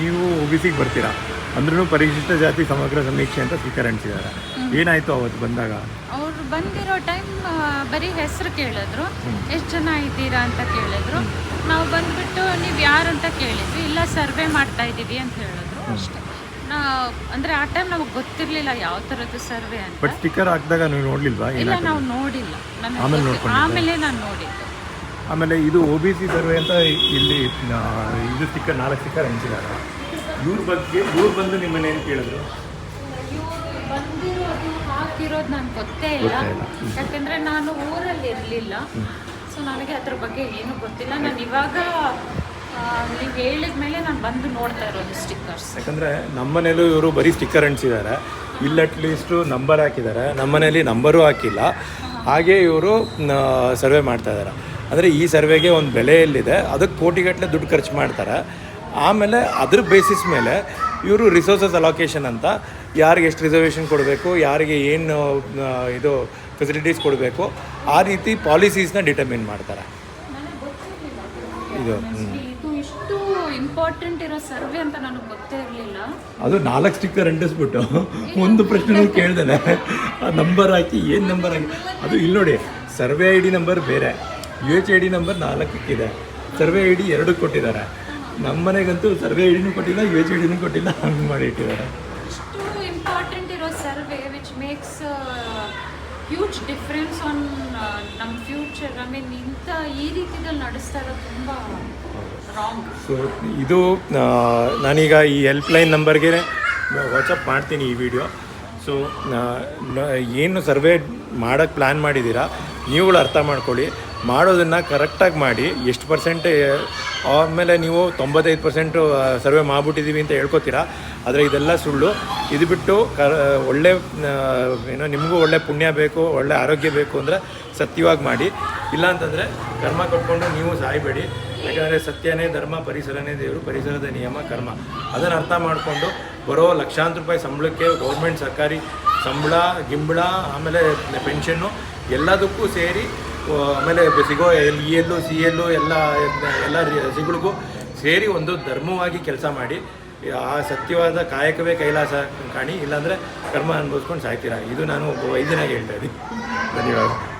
ನೀವು O B ಸಿಗೆ ಬರ್ತೀರಾ? ಅಂದ್ರೂ ಪರಿಶಿಷ್ಟ ಜಾತಿ ಸಮಗ್ರ ಸಮೀಕ್ಷೆ ಅಂತ ಸ್ಪೀಕರ್ ಅಂಟಿಸಿದ್ದಾರೆ ಏನಾಯಿತು ಅವತ್ತು ಬಂದಾಗ? ಅವರು ಬಂದಿರೋ ಟೈಮ್ ಬರೀ ಹೆಸರು ಕೇಳಿದ್ರು. ಎಷ್ಟು ಜನ ಇದ್ದೀರಾ ಅಂತ ಕೇಳಿದ್ರು. ನಾವು ಬಂದ್ಬಿಟ್ಟು ನೀವು ಯಾರು ಅಂತ ಕೇಳಿದ್ವಿ. ಇಲ್ಲ ಸರ್ವೆ ಮಾಡ್ತಾ ಇದ್ದೀವಿ ಅಂತ ಹೇಳಿದ್ರು. ಅಷ್ಟೇ. ನಾ ಅಂದರೆ ಆ ಟೈಮ್ ನಮಗೆ ಗೊತ್ತಿರಲಿಲ್ಲ ಯಾವ ತರದ್ದು ಸರ್ವೆ ಅಂತ. ಬಟ್ ಸ್ಟಿಕ್ಕರ್ ಹಾಕಿದಾಗ ನೀವು ನೋಡಲಿಲ್ವಾ? ಇಲ್ಲ ನಾವು ನೋಡಿಲ್ಲ? ಆಮೇಲೆ ನಾನು ನೋಡಿದ್ದು. ಆಮೇಲೆ ಇದು ಒ ಬಿ ಸಿ ಸರ್ವೆ ಅಂತ ಇಲ್ಲಿ ಇದು ಸಿಕ್ಕ ನಾಲ್ಕು ಸಿಕ್ಕ ಅಂಟಿಸಿದ್ದಾರೆ ಇವ್ರ ಬಗ್ಗೆ ಇವ್ರು ಬಂದು ನಿಮ್ಮನ್ನ ಏನು ಕೇಳಿದ್ರು? ಹಾಕಿರೋದು ನನಗೆ ಗೊತ್ತೇ ಇಲ್ಲ. ಯಾಕಂದರೆ ನಾನು ಊರಲ್ಲಿ ಇರಲಿಲ್ಲ. ಸೊ ನನಗೆ ಅದ್ರ ಬಗ್ಗೆ ಏನೂ ಗೊತ್ತಿಲ್ಲ. ನಾನು ಇವಾಗ ನೀವು ಹೇಳಿದ ಮೇಲೆ ನಾನು ಬಂದು ನೋಡ್ತಾ ಇರೋದು ಸ್ಟಿಕ್ಕರ್ಸ್ ಯಾಕಂದರೆ ನಮ್ಮನೇಲೂ ಇವರು ಬರೀ ಸ್ಟಿಕ್ಕರ್ ಅಂಟಿಸಿದ್ದಾರೆ ಇಲ್ಲಿ ಅಟ್ಲೀಸ್ಟು ನಂಬರ್ ಹಾಕಿದ್ದಾರೆ ನಮ್ಮನೇಲಿ ನಂಬರೂ ಹಾಕಿಲ್ಲ. ಹಾಗೆ ಇವರು ಸರ್ವೆ ಮಾಡ್ತಾ ಇದ್ದಾರೆ ಅಂದರೆ ಈ ಸರ್ವೆಗೆ ಒಂದು ಬೆಲೆ ಎಲ್ಲಿದೆ? ಅದಕ್ಕೆ ಕೋಟಿಗಟ್ಟಲೆ ದುಡ್ಡು ಖರ್ಚು ಮಾಡ್ತಾರೆ. ಆಮೇಲೆ ಅದ್ರ ಬೇಸಿಸ್ ಮೇಲೆ ಇವರು ರಿಸೋರ್ಸಸ್ ಅಲೋಕೇಶನ್ ಅಂತ ಯಾರಿಗೆ ಎಷ್ಟು ರಿಸರ್ವೇಷನ್ ಕೊಡಬೇಕು ಯಾರಿಗೆ ಏನು ಇದು ಫೆಸಿಲಿಟೀಸ್ ಕೊಡಬೇಕು ಆ ರೀತಿ ಪಾಲಿಸೀಸ್ನ ಡಿಟರ್ಮಿನ್ ಮಾಡ್ತಾರೆ. ಇದು ಇಂಪಾರ್ಟೆಂಟ್ ಇರೋ ಸರ್ವೆ ಅಂತ ನನಗೆ ಗೊತ್ತೇ ಇರಲಿಲ್ಲ. ಅದು ನಾಲ್ಕು ಸ್ಟಿಕ್ಕರ್ ಅಂಟಿಸ್ಬಿಟ್ಟು ಒಂದು ಪ್ರಶ್ನೆ ಕೇಳ್ದೇನೆ. ಆ ನಂಬರ್ ಹಾಕಿ ಏನು ನಂಬರ್ ಹಾಕಿ? ಅದು ಇಲ್ಲಿ ನೋಡಿ ಸರ್ವೆ ಐ ಡಿ ನಂಬರ್ ಬೇರೆ. U H I D number ನಾಲ್ಕಕ್ಕಿದೆ. Survey I D ಎರಡು ಕೊಟ್ಟಿದ್ದಾರೆ. ನಮ್ಮ ಮನೆಗಂತೂ ಸರ್ವೆ ಐ ಡಿನೂ ಕೊಟ್ಟಿಲ್ಲ ಯು ಎಚ್ ಐ ಡಿನೂ ಕೊಟ್ಟಿಲ್ಲ ಹಂಗೆ ಮಾಡಿ ಇಟ್ಟಿದ್ದಾರೆ. ಇಷ್ಟು ಇಂಪಾರ್ಟೆಂಟ್ ಇರೋ survey which makes huge difference on ನಮ್ಮ ಫ್ಯೂಚರ್ ಐ ಮೀನ್ ಇಂಥ ಈ ನಡೆಸ್ತಾ ಇರೋದು ತುಂಬ ರಾಂಗ್ ಸೊ ಇದು ನಾನೀಗ ಈ ಹೆಲ್ಪ್ಲೈನ್ ನಂಬರ್ಗೆ ವಾಟ್ಸಪ್ ಮಾಡ್ತೀನಿ ಈ ವಿಡಿಯೋ ಸೊ ಏನು ಸರ್ವೆ ಮಾಡೋಕ್ಕೆ ಪ್ಲ್ಯಾನ್ ಮಾಡಿದ್ದೀರಾ ನೀವುಗಳು ಅರ್ಥ ಮಾಡ್ಕೊಳ್ಳಿ. ಮಾಡೋದನ್ನು ಕರೆಕ್ಟಾಗಿ ಮಾಡಿ, ಎಷ್ಟು ಪರ್ಸೆಂಟ್ ಆಮೇಲೆ ನೀವು ತೊಂಬತ್ತೈದು ಪರ್ಸೆಂಟು ಸರ್ವೆ ಮಾಡಿಬಿಟ್ಟಿದ್ದೀವಿ ಅಂತ ಹೇಳ್ಕೊತೀರಾ? ಆದರೆ ಇದೆಲ್ಲ ಸುಳ್ಳು. ಇದು ಬಿಟ್ಟು ಕ ಒಳ್ಳೆ ಏನೋ ನಿಮಗೂ ಒಳ್ಳೆ ಪುಣ್ಯ ಬೇಕು, ಒಳ್ಳೆ ಆರೋಗ್ಯ ಬೇಕು ಅಂದರೆ ಸತ್ಯವಾಗಿ ಮಾಡಿ. ಇಲ್ಲ ಅಂತಂದರೆ ಕರ್ಮ ಕಟ್ಕೊಂಡು ನೀವು ಸಾಯಬೇಡಿ. ಯಾಕಂದರೆ ಸತ್ಯನೇ ಧರ್ಮ, ಪರಿಸರನೇ ದೇವರು, ಪರಿಸರದ ನಿಯಮ, ಕರ್ಮ. ಅದನ್ನು ಅರ್ಥ ಮಾಡಿಕೊಂಡು ಬರೋ ಲಕ್ಷಾಂತರ ರೂಪಾಯಿ ಸಂಬಳಕ್ಕೆ ಗೌರ್ಮೆಂಟ್ ಸರ್ಕಾರಿ ಸಂಬಳ, ಗಿಂಬಳ, ಆಮೇಲೆ ಪೆನ್ಷನ್ನು ಎಲ್ಲದಕ್ಕೂ ಸೇರಿ ಆಮೇಲೆ ಸಿಗೋ ಎಲ್ ಇ ಎಲ್ಲು, ಸಿ ಎಲ್ಲು, ಎಲ್ಲ ಎಲ್ಲ ಸಿಗಳಿಗೂ ಸೇರಿ ಒಂದು ಧರ್ಮವಾಗಿ ಕೆಲಸ ಮಾಡಿ, ಆ ಸತ್ಯವಾದ ಕಾಯಕವೇ ಕೈಲಾಸ ಕಾಣಿ, ಇಲ್ಲಾಂದರೆ ಕರ್ಮ ಅನುಭವಿಸ್ಕೊಂಡು ಸಾಯ್ತೀರಾ? ಇದು ನಾನು ಒಬ್ಬ ವೈದ್ಯನಾಗಿ ಹೇಳ್ತಾ ಇದ್ದೀನಿ. ಧನ್ಯವಾದ.